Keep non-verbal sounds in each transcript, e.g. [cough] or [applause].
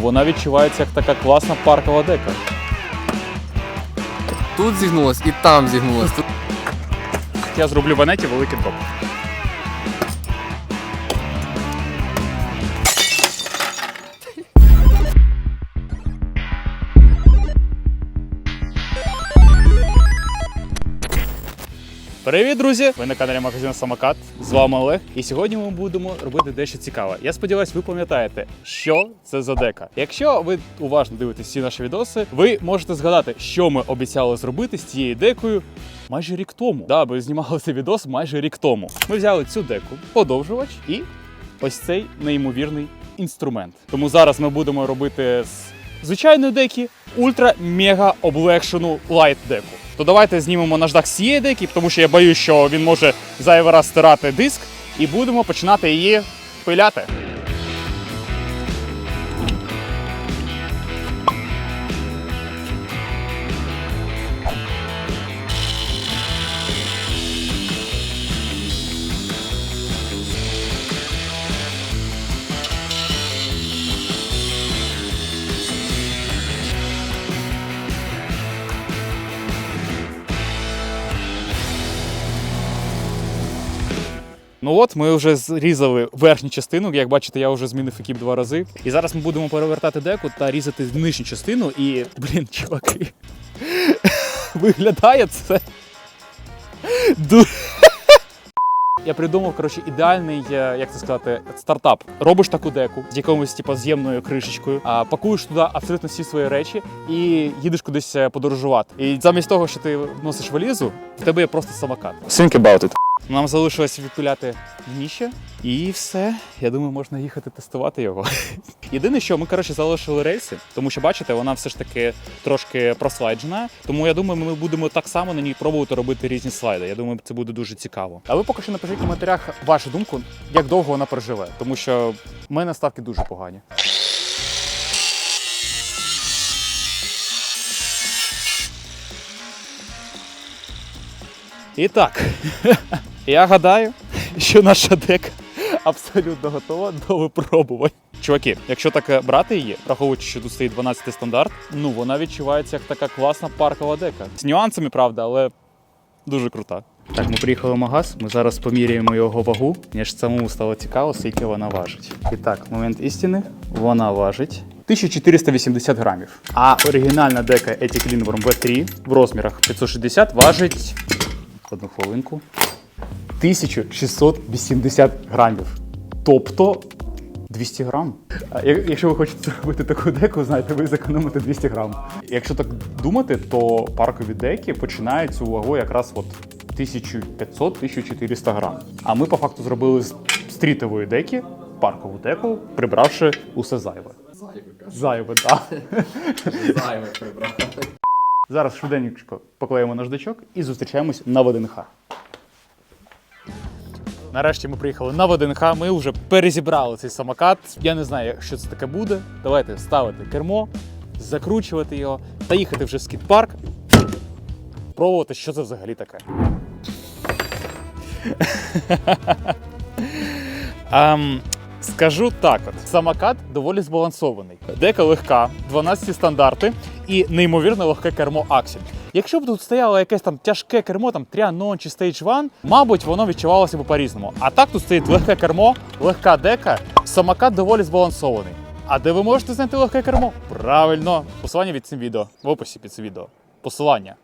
Вона відчувається як така класна паркова дека. Тут зігнулось і там зігнулось. Я зроблю банеті анеті великий дроп. Привіт, друзі! Ви на каналі магазину Самокат. З вами Олег. І сьогодні ми будемо робити дещо цікаве. Я сподіваюся, ви пам'ятаєте, що це за дека. Якщо ви уважно дивитесь всі наші відоси, ви можете згадати, що ми обіцяли зробити з цією декою майже рік тому. Да, ми знімали цей відос майже рік тому. Ми взяли цю деку, подовжувач і ось цей неймовірний інструмент. Тому зараз ми будемо робити з звичайної деки ультра-мега облегшену лайт деку. То давайте знімемо наждак з цієї деки, тому що я боюсь, що він може зайвий раз стирати диск, і будемо починати її пиляти. Ну от ми вже зрізали верхню частину. Як бачите, я вже змінив екіп два рази. І зараз ми будемо перевертати деку та різати нижню частину. І, блін, чуваки, [laughs] виглядає це. [laughs] Я придумав коротше ідеальний, е, як це сказати, стартап. Робиш таку деку з якомусь типу, з'ємною кришечкою, а пакуєш туди абсолютно всі свої речі і їдеш кудись е, подорожувати. І замість того, що ти носиш валізу, в тебе є просто самокат. Think about it. Нам залишилось відпиляти дніще, і все. Я думаю, можна їхати тестувати його. [laughs] Єдине, що ми коротше залишили рельси, тому що бачите, вона все ж таки трошки прослайджена. Тому я думаю, ми будемо так само на ній пробувати робити різні слайди. Я думаю, це буде дуже цікаво. А ви поки що напишіть в коментарях вашу думку, як довго вона проживе, тому що в мене ставки дуже погані. І так, [laughs] я гадаю, що наша дека абсолютно готова до випробувань. Чуваки, якщо так брати її, враховуючи, що тут стоїть 12 стандарт, ну вона відчувається як така класна паркова дека. З нюансами, правда, але дуже крута. Так, ми приїхали в магаз. Ми зараз поміряємо його вагу. Мені ж самому стало цікаво, скільки вона важить. І так, момент істини. Вона важить 1480 грамів. А оригінальна дека Ethic Lindworm V3 в розмірах 560 важить. Одну хвилинку. 1680 грамів. Тобто 200 грам. Якщо ви хочете зробити таку деку, знаєте, ви зекономите 200 грам. Якщо так думати, то паркові деки починають цю вагу якраз от 1500-1400 грам. А ми по факту зробили з стрітової деки паркову деку, прибравши усе зайве. Зайве, так. зайве прибрав. Зараз швиденько поклеїмо наждачок і зустрічаємось на ВДНХ. Нарешті ми приїхали на ВДНХ. Ми вже перезібрали цей самокат. Я не знаю, що це таке буде. Давайте ставити кермо, закручувати його та їхати вже в скіт-парк. Пробувати, що це взагалі таке. Ам, скажу так: от самокат доволі збалансований. Дека легка, 12 стандарти і неймовірно легке кермо Аксель. Якщо б тут стояло якесь там тяжке кермо, там Trianon чи Stage 1, мабуть, воно відчувалося б по-різному. А так тут стоїть легке кермо, легка дека, самокат доволі збалансований. А де ви можете знайти легке кермо? Правильно, посилання від цим відео в описі під цим відео. Посилання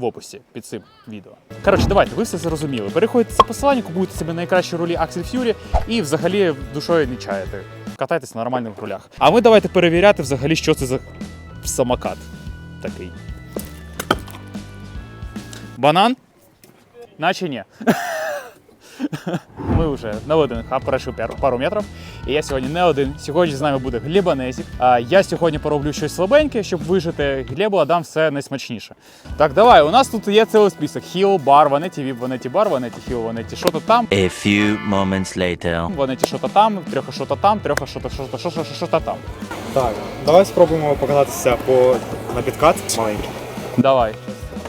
в описі під цим відео. Коротше, давайте, ви все зрозуміли. Переходьте за посилання, купуйте собі найкращі рулі Axel Fury і взагалі душою не чаєте. Катайтесь на нормальних рулях. А ми давайте перевіряти взагалі, що це за самокат такий. Банан? Наче ні. [laughs] Ми вже на ВДНХ пройшли пару метрів. І я сьогодні не один. Сьогодні з нами буде Глебанезік. А я сьогодні пороблю щось слабеньке, щоб вижити. Глебу дам все найсмачніше. Так, давай. У нас тут є цілий список: Хіл, бар, Ванеті, Віп, Ванеті, бар, Ванеті, Хіл, Ванеті, що то там. A few moments later. Ванеті, що то там, трьоха що то там, трьоха що то що то що, що, що, що то там. Так, давай спробуємо покататися по на підкат маленький. Давай.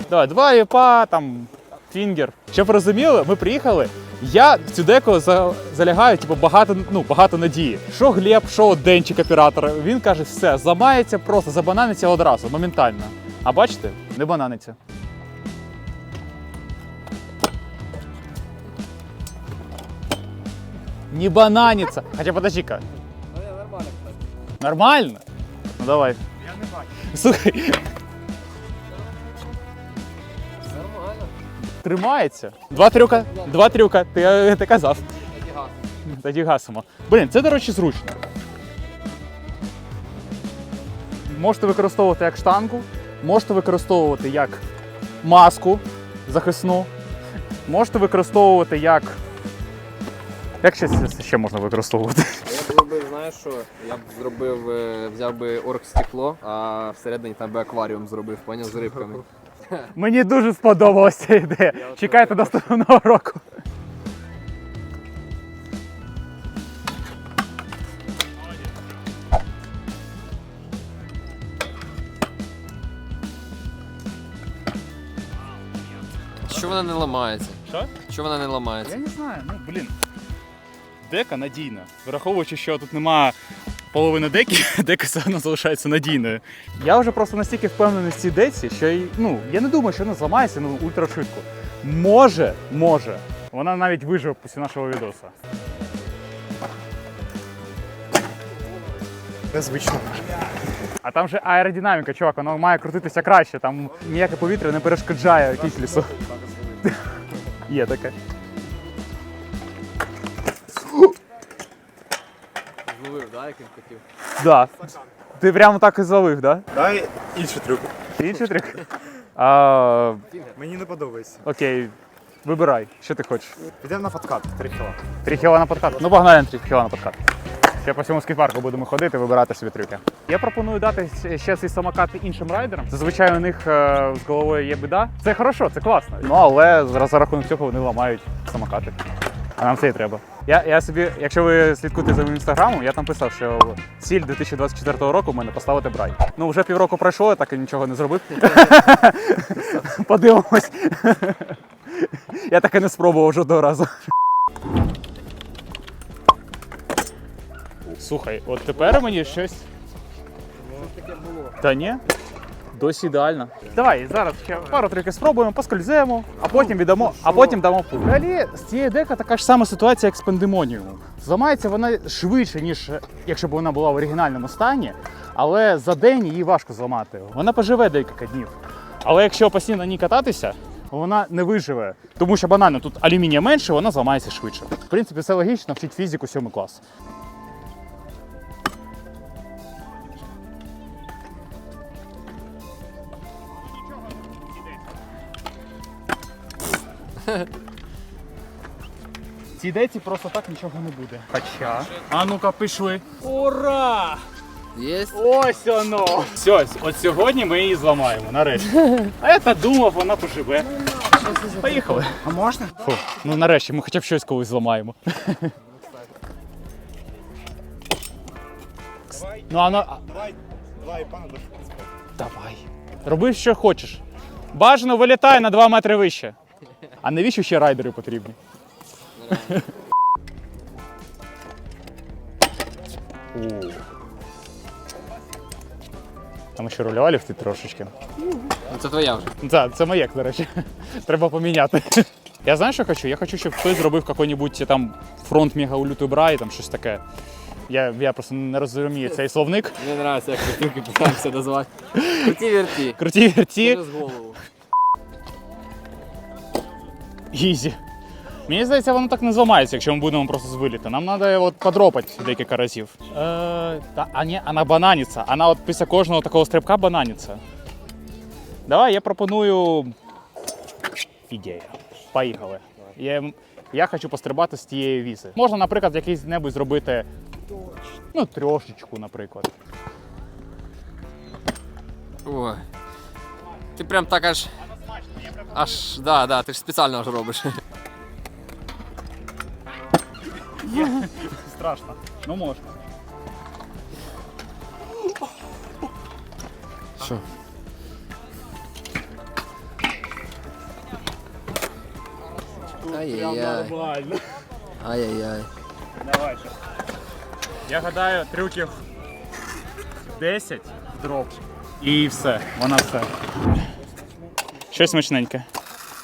Давай, два іпа, там фінгер. Щоб ви розуміли, ми приїхали Я в цю деку залягаю типу, багато, ну, багато надії. Що Глеб, що Денчик оператор, він каже, все, зламається просто, забананиться одразу, моментально. А бачите, не бананиться. Не бананится. Хотя подожди-ка. Ну я Нормально? Ну давай. Я не бачу. Слухай, тримається. Два трюка, два трюка. Ти, е, ти казав. Тоді гасимо. Блін, це, до речі, зручно. Можете використовувати як штангу, можете використовувати як маску захисну, можете використовувати як. Як ще, ще можна використовувати? Я б знаєш що? Я б зробив, е, взяв би оргстекло, а всередині там би акваріум зробив, поняв, з рибками. Мені дуже сподобалася ця ідея. Чекайте наступного року. Що вона не ламається? Що? Що вона не ламається? Я не знаю, ну блін. Дека надійна. Враховуючи, що тут нема половини [laughs] деки, дека все одно залишається надійною. Я вже просто настільки впевнений в цій деці, що ну, я не думаю, що вона зламається ну, ультрашвидко. Може, може. Вона навіть виживе після нашого відоса. Незвично. А там же аеродинаміка, чувак, воно має крутитися краще, там ніяке повітря не перешкоджає кіслісу. [laughs] Є таке. Да, яким хотів? Да. Ти прямо так і залив, да? Дай інший трюк. Інший трюк? [laughs] А, Мені не подобається. окей, вибирай, що ти хочеш. Підемо на фаткат, 3 кіла. Три хіла на подкат. Ну, погнали на три хіла на подкат. Ще по всьому скейпарку будемо ходити, вибирати собі трюки. Я пропоную дати ще цей самокат іншим райдерам. Зазвичай у них е, з головою є біда. Це хорошо, це класно. Ну але за за рахунок цього вони ламають самокати. А нам це і треба. Я, я собі, якщо ви слідкуєте за моїм інстаграмом, я там писав, що ціль 2024 року в мене поставити брай. Ну вже півроку пройшло, я так і нічого не зробив. [laughs] Подивимось. Я таке не спробував жодного разу. Слухай, от тепер мені щось. Та ні. Досі ідеально. Давай зараз ще пару трюків спробуємо, поскользуємо, а потім віддамо, а потім дамо пул. Взагалі, з цієї дека така ж сама ситуація, як з пандемоніумом. Зламається вона швидше, ніж якщо б вона була в оригінальному стані, але за день її важко зламати. Вона поживе декілька днів. Але якщо постійно на ній кататися, вона не виживе. Тому що банально тут алюмінія менше, вона зламається швидше. В принципі, це логічно, вчить фізику 7 клас. [laughs] Цій деці просто так нічого не буде. Хоча. А ну-ка, пішли. Ура! Єсть? Ось воно! Все, от сьогодні ми її зламаємо, нарешті. [laughs] А я та думав, вона поживе. Поїхали. А можна? Фу, ну нарешті ми хоча б щось колись зламаємо. Ну, а на... Давай, давай, пане Давай. Роби, що хочеш. Бажано вилітай на 2 метри вище. А навіщо ще райдери потрібні? Там ще рульова ліфти трошечки. Ну, Це твоя вже. Так, це моє, до речі. Треба поміняти. Я знаю, що хочу? Я хочу, щоб хтось зробив какой-небудь там фронт мегаулюту бра і там щось таке. Я, я просто не розумію цей словник. Мені подобається, як ти трюки питаєшся назвати. Круті верті. Круті вірті. Через голову. Ізі. Мені здається, воно так не зламається, якщо ми будемо просто з виліта. Нам треба от подропати декілька разів. Е, та, а ні, вона бананіться. Вона от після кожного такого стрибка бананіться. Давай, я пропоную ідею. Поїхали. Я, я хочу пострибати з тієї візи. Можна, наприклад, якийсь небудь зробити. Ну, трошечку, наприклад. Ой. Ти прям так аж. Аж, да, да, ти ж спеціально аж робиш. [laughs] Страшно. Ну можна. Що? Ай-яй-яй. нормально. Ай-яй-яй. Давай. ще. Я гадаю, трюків 10 дроп. І все, вона все. Щось смачненьке.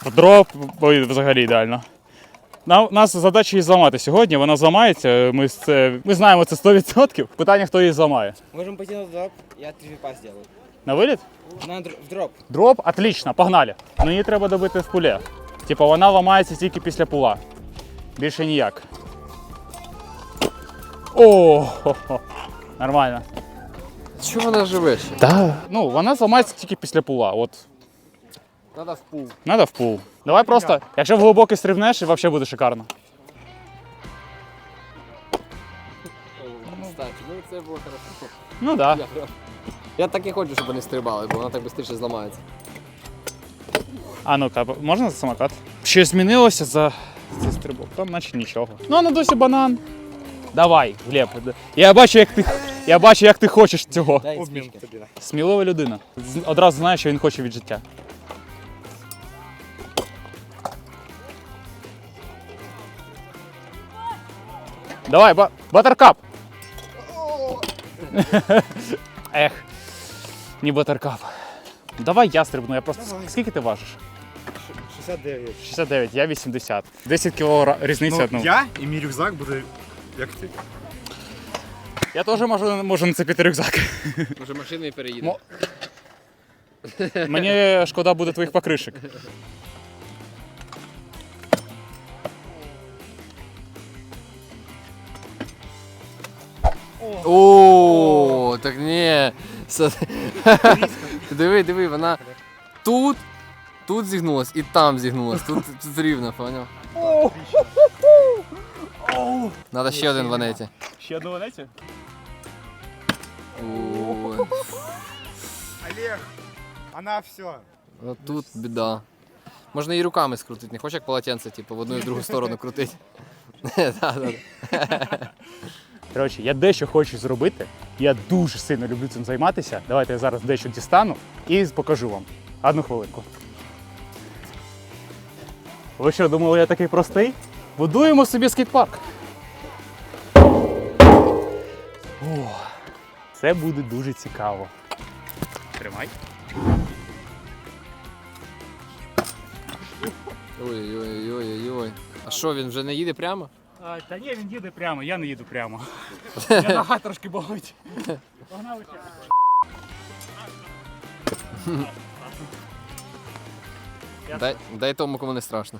В дроп взагалі ідеально. У нас задача її зламати сьогодні. Вона зламається. Ми, це, ми знаємо це 100%. Питання, хто її зламає. Можем пойти на дроп, я три випа сделаю. На виліт? На др- в дроп. Дроп, отлично, погнали. Ну її треба добити в пуле. Типа вона ламається тільки після пула. Більше ніяк. О, нормально. Чого вона живе ще? Да. Ну, вона зламається тільки після пула. От. Надо в пул. Надо в пул. Давай просто, якщо в глибокий стрибнеш, взагалі буде шикарно. Кстати, ну це було хорошо. Ну да. Я, прям- я так і хочу, щоб вони стрибали, бо вона так швидше зламається. А ну-ка, можна за самокат? Що змінилося за цей стрибок? Там наче нічого. Ну, а на досі банан. Давай, Глеб. Я бачу, як ти. Я бачу, як ти хочеш цього. Обмін тобі. Смілива людина. З- Одразу знає, що він хоче від життя. Давай, ба- батеркап. [laughs] Ех, не батеркап. Давай я стрибну, я просто. Давай. Скільки ти важиш? 69. 69, я 80. 10 кіло різниця. Ну, Ну, я і мій рюкзак буде як ти. Я теж можу, можу нацепити рюкзак. Може машиною переїде. Мо- Мені шкода буде твоїх покришок. О, так ні. Диви, диви, вона тут, тут зігнулась і там зігнулась. Тут, тут рівно, поняв? Надо ще один ванеті. Ще одну ванеті? Олег, вона все. от тут біда. Можна і руками скрутити, не хочеш як полотенце, типу, в одну і в другу сторону крутити. [laughs] [laughs] Коротше, я дещо хочу зробити. Я дуже сильно люблю цим займатися. Давайте я зараз дещо дістану і покажу вам. Одну хвилинку. Ви що, думали, я такий простий? Будуємо собі скейт-парк. Це буде дуже цікаво. Тримай. Ой-ой-ой-ой-ой. А що, він вже не їде прямо? А, та ні, він їде прямо, я не їду прямо. [laughs] Я нога трошки болить. Погнали ще. Дай, дай тому, кому не страшно.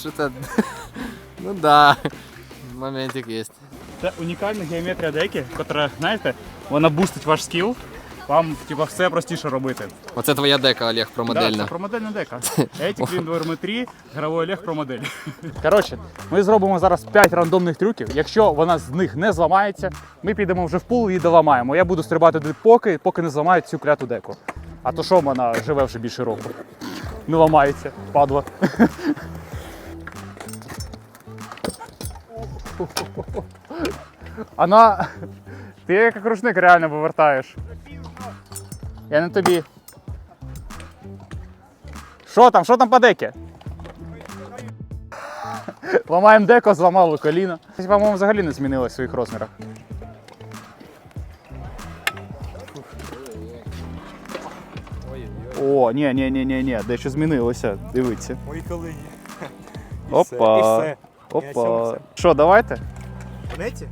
Що це? Ну да. Моментик є. Це унікальна геометрія деки, яка, знаєте, вона бустить ваш скіл. Вам типа, все простіше робити. Оце твоя дека, Олег, про Да, це модельна. про модельна дека. Етік двометрі, гравой Олег про модель. Коротше, ми зробимо зараз 5 рандомних трюків. Якщо вона з них не зламається, ми підемо вже в пул і доламаємо. Я буду стрибати поки, поки не зламають цю кляту деку. А то що вона живе вже більше року? Не ламається, падла. [laughs] Вона. Ти як рушник реально вивертаєш. Я не тобі. Що там? Що там по декі? [laughs] Ламаємо деко, зламали коліно. Це, по-моєму, взагалі не змінилось в своїх розмірах. О, ні, ні, ні, ні, ні, дещо змінилося. Дивіться. Мої колині. Опа. І все. І на Опа. Що, давайте? Ванеті?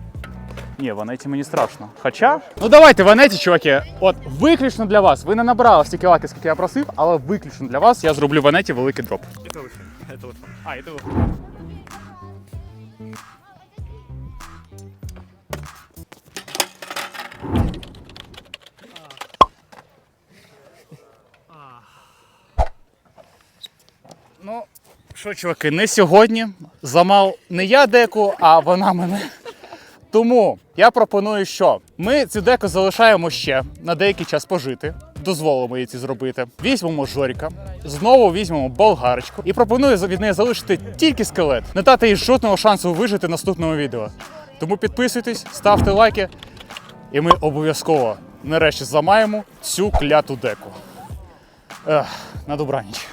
Ні, в Анеті мені страшно. Хоча. Ну давайте в Анеті, чуваки. От виключно для вас. Ви не набрали стільки лайків, скільки я просив, але виключно для вас я зроблю в Анеті великий дроп. І телефон. Телефон. А, і телефон. Ну, що, чуваки, не сьогодні. Зламав не я деку, а вона мене. Тому я пропоную, що ми цю деку залишаємо ще на деякий час пожити. Дозволимо їй це зробити. Візьмемо Жоріка, знову візьмемо болгарочку і пропоную від неї залишити тільки скелет, не дати їй жодного шансу вижити в наступному відео. Тому підписуйтесь, ставте лайки, і ми обов'язково нарешті зламаємо цю кляту деку. Ех, на добраніч.